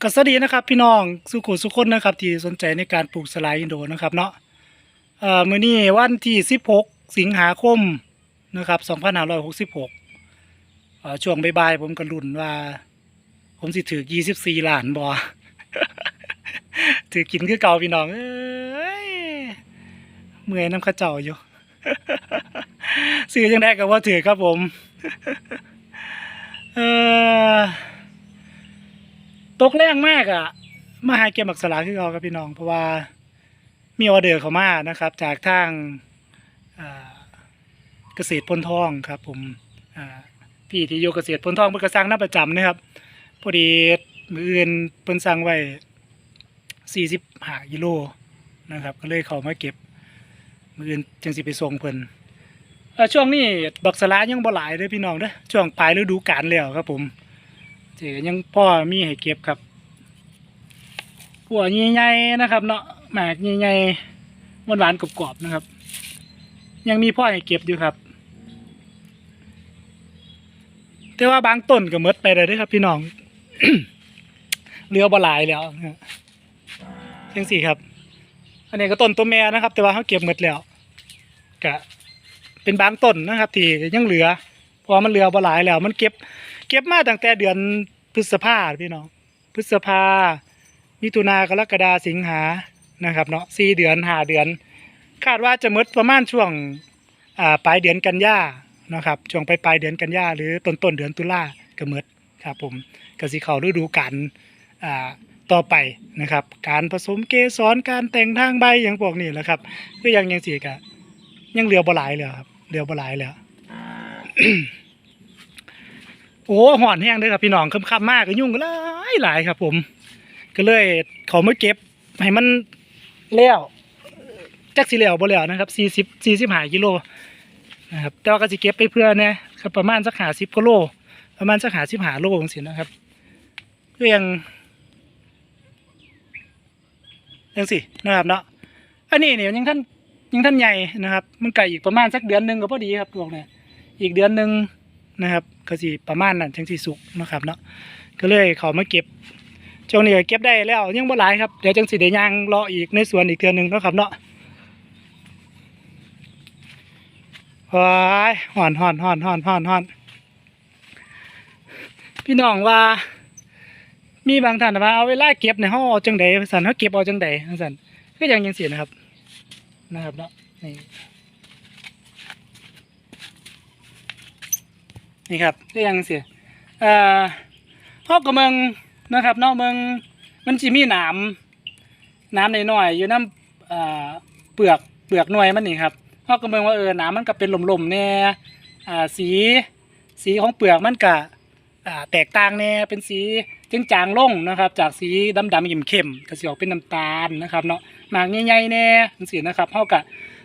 ก็สวัสดีนะครับพี่น้องสุขุสุคนนะครับที่สนใจในการปลูกสลายอินโดนะครับเนาะเอ่อมื้อนี้วันที่ 16 สิงหาคมนะครับ2566เอ่อช่วงบ่ายๆผมก็ลุ้นว่า ผมสิถือ24ล้านบ่ถือกินคือเก่าพี่น้องเอ้ยเมื่อยน้ำข้าเจ้าอยู่ซื้อจังได้ก็ว่าถือครับผม เออ ตกแรงมากอะ่ะ มาหาเก็บหมักสลาคือเราครับพี่น้อง เพราะว่ามีออเดอร์เขามานะครับ จากทางเกษตรพลทองครับ ผมพี่ที่อยู่เกษตรพลทองเพิ่นก็สั่งน้าประจำนะครับพอดีมืออื่นเพิ่นสั่งไว้สี่สิบหากิโลนะครับ ก็เลยเขามาเก็บมืออื่นจังสิไปส่งเพิ่นช่วงนี้บักสลายังบ่หลายเด้อพี่น้องเด้อช่วงปลายฤดูกาลแล้วครับผม เจยังพ่อมีให้เก็บครับหัวใหญ่ๆนะครับ เนาะหมากใหญ่ๆหวานๆกรอบๆนะครับ ยังมีพ่อให้เก็บอยู่ครับ แต่ว่าบางต้นก็มดไปเลยด้อครับ พี่น้องเหลือบ่หลายแล้วจังสี่ครับ อันนี้ก็ต้นตัวแม่นะครับ แต่ว่าเขาเก็บหมดแล้วก็เป็นบางต้นนะครับ ที่ยังเหลือเพราะมันเหลือบหลายแล้ว มันเก็บ เก็บมาตั้งแต่เดือนพฤษภาพี่น้องพฤษภามิถุนากรกฎาสิงหานะครับเนาะสี่เดือนหาเดือน คาดว่าจะมดประมาณช่วงปลายเดือนกันยานะครับช่วงปลายปลายเดือนกันยาหรือต้นต้นเดือนตุลาก็หมดครับผมก็สิเข้าฤดูกาลต่อไปนะครับ การผสมเกสรการแต่งทางใบอย่างพวกนี้แหละครับคือยังยังสีกะยังเหลือบหลายเลยครับเหลือบหลายแล้ว โอ้หอนแห้งเลยครับพี่น้องค่ำๆมากก็ยุ่งก็หลายหลายครับ ผม ก็เลยเขามาเก็บให้มันแล้วจักสิแล้วบ่แล้วนะครับสี่สิบสี่สิบห้ากิโลนะครับแต่ว่าก็สิเก็บไปเพื่อเนี่ยครับประมาณสักหาสิบกิโลประมาณสักหาสิบห้าโลจังซี่นะครับเพื่อยังยังสินะครับเนาะอันนี้เนี่ยยังท่านยังท่านใหญ่นะครับ มันไก่อีกประมาณสักเดือนหนึ่งก็พอดีครับพวกเนี่ยอีกเดือนหนึ่ง นะครับก็สิประมาณนั้นจังสิสุกนะครับเนาะก็เลยเขามาเก็บช่วงนี้ก็เก็บได้แล้วยังบ่หลายครับเดี๋ยวจังสิได้ย่างรออีกในสวนอีกเดือนหนึ่งนะครับเนาะว้ายห่อนห่อนห่อนห่อนห่อนห่อนพี่น้องว่า มีบางท่านว่าเอาเวลาเก็บในห้องเอาจังใดสันเขาเก็บเอาจังใดสันก็ยังยังเสียนะครับ นะครับเนาะนี่ นี่ครับก็ยังเสียเอ่อพ่อกับเมืองนะครับเนาะเมืองมันจะมีหนามน้ำน้อยๆอยู่น้ำเอ่อเปลือกเปลือกหน่วยมันนี่ครับพ่อกับเมืองว่าเออหนามมันก็เป็นหล่มๆแน่อ่าสีสีของเปลือกมันก็อ่าแตกต่างแน่เป็นสีจึงจางลงนะครับ จากสีดำดำๆเข้มๆก็สิออกเป็นน้ำตาลนะครับเนาะหมากใหญ่ๆแน่จังซี่นะครับเฮาก็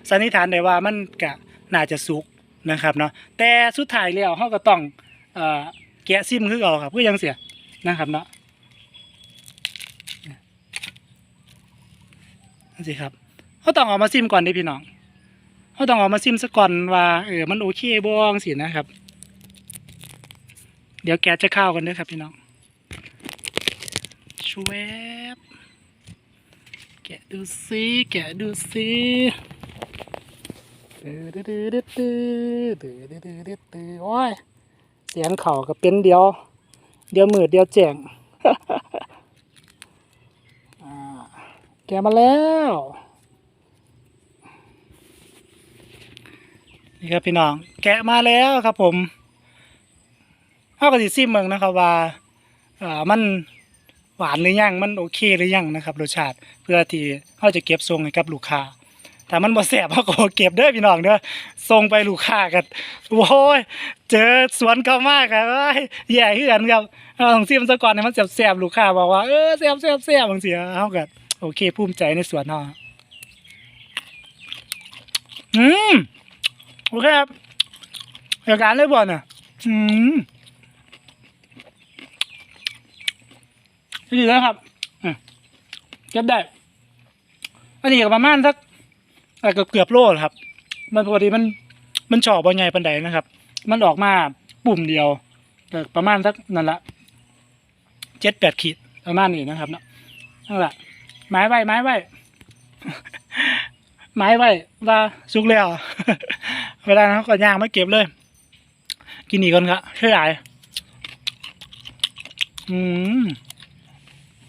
สันนิษฐานได้ว่ามันก็น่าจะสุก นะครับเนาะแต่สุดท้ายแล้วเฮาก็ต้องแกะซิมคือเอาครับเพื่อยังเสียนะครับเนาะนั่นสิครับเฮาต้องเอามาซิมก่อนด้พี่น้องเฮาต้องเอามาซิมซะก่อนว่าเออมันโอเคบ่จังซี่นะครับ เดี๋ยวแกจะเข้ากันด้อครับพี่น้องชวบแกะดูสิแกะดูสิ โอ้ยเสียงเข่าก็เป็นเดียว เดียวมืดเดียวแจงแกมาแล้ว นี่ครับพี่น้อง แกะมาแล้วครับผมเขาก็สิซิมเมืองนะครับว่าอ่ามันหวานหรือยังมันโอเคหรือยังนะครับรสชาติเพื่อที่เขาจะเก็บส่งให้กับลูกค้า ถ้ามันบ่แสบเขาก็บ่เก็บเด้อพี่น้องเด้อส่งไปลูกค้ากันโอ้ยเจอสวนเขามากครับเอ้ยแย่คือกันครับเอาของซิมซะก่อนให้มันแสบๆลูกค้าบอกว่าเออแสบแสบแสบบางทีเฮาก็โอเคภูมิใจในสวนเฮาอืมโอเคครับอาการเลยบ่น่ะอืมดีแล้วครับเก็บได้อันนี้ก็ประมาณสัก อะเกือบเกือบโลครับ มันปกติมันมันชอบบอใหญ่ปันใดนะครับ มันออกมาปุ่มเดียวประมาณสักนั่นละเจ็ดแปดขีดประมาณนี้นะครับเนาะนั่นแหละไม้ไว้ไม้ไว้ไม้ไว้ว่าสุกแล้ว เวลานั้นก็ย่างไมาเก็บเลย กินอีกคนครับช่วยใหญ่อืม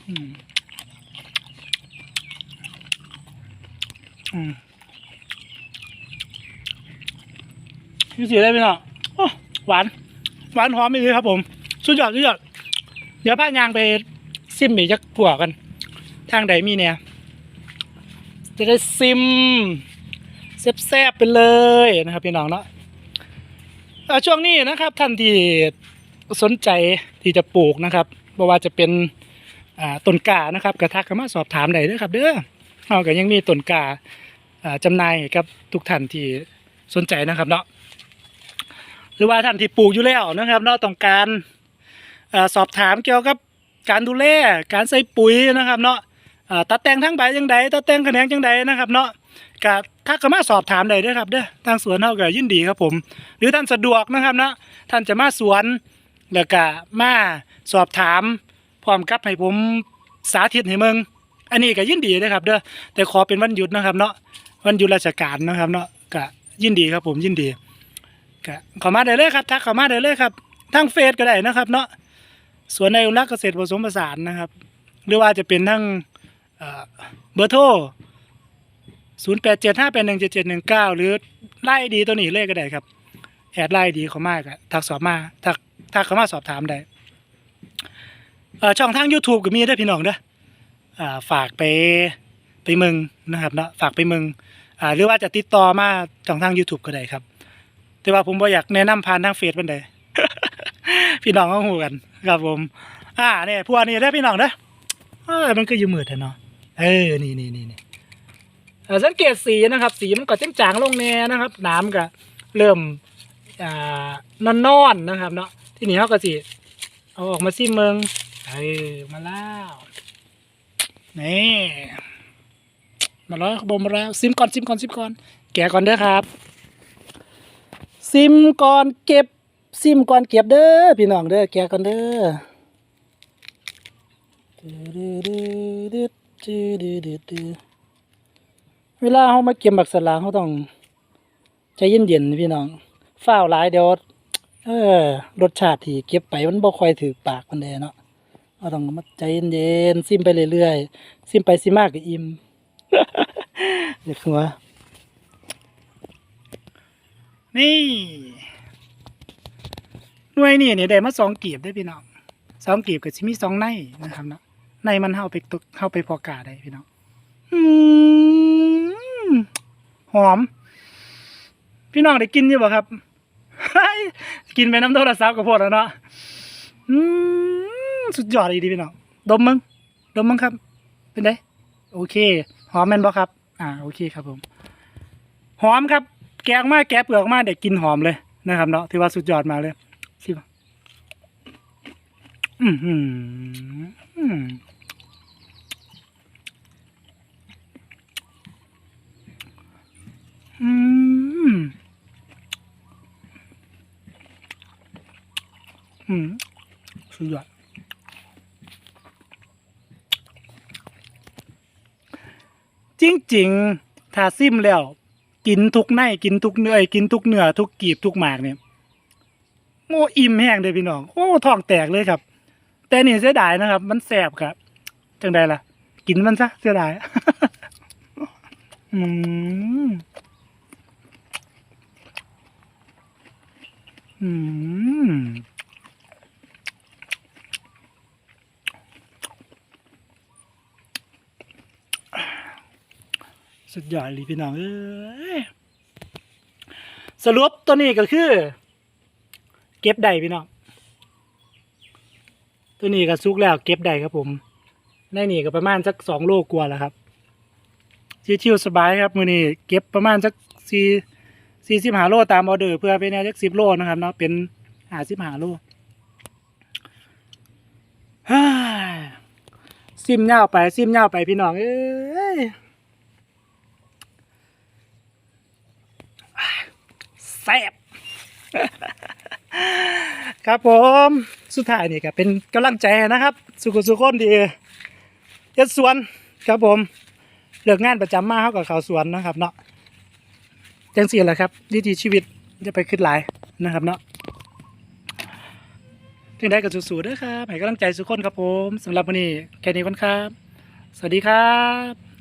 อืมอืม นี่สีได้ไหมเนาะโอ้หวาน หวานหอมอีกเลยครับผม สุดยอดสุดยอด เดี๋ยวพายางไปซิมอีกจักผัวกัน ทางใดมีเนี่ย จะได้ซิมแซ่บๆไปเลยนะครับพี่น้องเนาะช่วงนี้นะครับท่านที่สนใจที่จะปลูกนะครับไม่ว่าจะเป็นต้นกานะครับกระทักเข้ามาสอบถามได้เด้อครับ เด้อเราก็ยังมีต้นกาจำหน่ายกับทุกท่านที่สนใจนะครับเนาะ รือว่าท่านที่ปลูกอยู่แล้วนะครับเนาะต้องการอสอบถามเกี่ยวกับการดูแลการใส่ปุ๋ยนะครับเนาะตัดแต่งทั้งใบจังใดตัดแต่งแขนงจังใดนะครับเนาะก็ถ้าก็มาสอบถามได้ด้อครับเด้อทางสวนเฮาก็ยินดีครับผม หรือท่านสะดวกนะครับเนาะท่านจะมาสวนแล้วก็มาสอบถามพร้อมกับให้ผมสาธิตให้เมืองอันนี้ก็ยินดีเด้อครับเด้อแต่ขอเป็นวันหยุดนะครับเนาะวันหยุดราชการนะครับเนาะก็ยินดีครับผมยินดี ก็เข้ามาได้เลยครับทักเข้ามาได้เลยครับทางเฟซก็ได้นะครับ เนาะสวนในอุรักเกษตรผสมผสานนะครับ หรือว่าจะเป็นทั้งเบอร์โทร0 8 7 5 8 1 7 7 1 9 หรือไล่ดีตัวนี้เลยก็ได้ครับ แอดไล่ดีเขามากอะทักสอบมาทักทักเขามาสอบถามได้ช่องทาง YouTube ก็มีได้อพี่น้องเด้อฝากไปไปมืองนะครับเนาะฝากไปมืองหรือว่าจะติดต่อมาช่องทาง YouTube ก็ได้ครับ แต่ว่าผมบ่อยากแนะนำผ่านทางเฟซบันใดพี่น้องก็หูกันครับผม อ่าเนี่ยพวกนี้ได้พี่น้องเด้อเออมันก็อยู่มืดอะเนาะเออนี่นี่นี่นี่สังเกตสีนะครับ สีมันก็จางๆลงแน่นะครับ น้ำก็เริ่มอ่านอนนอนนะครับ เนาะที่นี่เขาก็สิเอาออกมาซิเมืองเออมาแล้วนี่มาแล้วขบมาแล้วซิมก่อนซิมก่อนซิมก่อน แกะก่อนเด้อครับ ซิมก่อนเก็บ ซิมก่อนเก็บเด้อพี่น้องเด้อแกก่อนเด้อเวลาเขามาเก็บบักสลาเขาต้องใจเย็นๆพี่น้องฝ้าวหลายเดี๋ยวเออรสชาติที่เก็บไปมันบ่ค่อยถือปากมันเด้เนาะเราต้องมาใจเย็นๆซิมไปเรื่อยๆซิมไปซิมมากก็อิ่มเด็กหัว นี่หน่วยนี่เนี่ยได้มาสองกีบได้พี่น้องสองกีบก็สิมีสองในนะครับเนาะในมันเข้าไปตกเข้าไปพอกาได้พี่น้องหอม พี่น้องได้กินอยู่บ่ครับกินไปน้ำโทรศัพท์กับพวกแล้วเนาะสุดยอดเลยดีพี่น้องดมมึงดมมึงครับ เป็นไงโอเค หอมแม่นบ่ครับ อ่า โอเคครับผม หอมครับ แกะออกแกะเปลือกออกมาได้กลินหอมเลยนะครับเนาะถือว่าสุดยอดมาเลยสิบ่อืมอืมอืมอืมอืมสุดยอดจริงๆถ้าซิมแล้ว กินทุกในกินทุกเนื้อกินทุกเนื้อทุกกีบทุกหมากเนี่ยโอ้อิ่มแห้งเลยพี่น้องโอ้ท้องแตกเลยครับ แต่นี่เสียดายนะครับ มันแสบครับจังใดล่ะ กินมันซะเสียดายอืมอืม สุดยอดเลยพี่น้องเอ้ยสรุปตัวนี้ก็คือ เก็บได้พี่น้องตัวนี้ก็ซุกแล้วเก็บได้ครับผมในนี่ก็ประมาณสักสองโลกว่าแล้วครับชิวๆสบายครับมือนี้เก็บประมาณสักสี่สี่สิบหาโลตามออเดอร์เพื่อไปแนวสักสิบโลนะครับเนาะเป็นหาสิบหาโลซิมเน่าไปซิมเน่าไปพี่น้องเอ้ย แซ่บครับผมสุดท้ายนี่ก็เป็นกำลังใจนะครับ สุขสุขคนดีเฮ็ดสวนครับผมเลิกงานประจำมาเขากับเขาสวนนะครับ เนาะจังสี่แหละครับวิถีชีวิตจะไปขึ้นหลายนะครับเนาะถึงได้กับสู้ๆด้อครับให้กำลังใจสุขคนครับผมสำหรับวันนี้แค่นี้ก่อนครับ สวัสดีครับ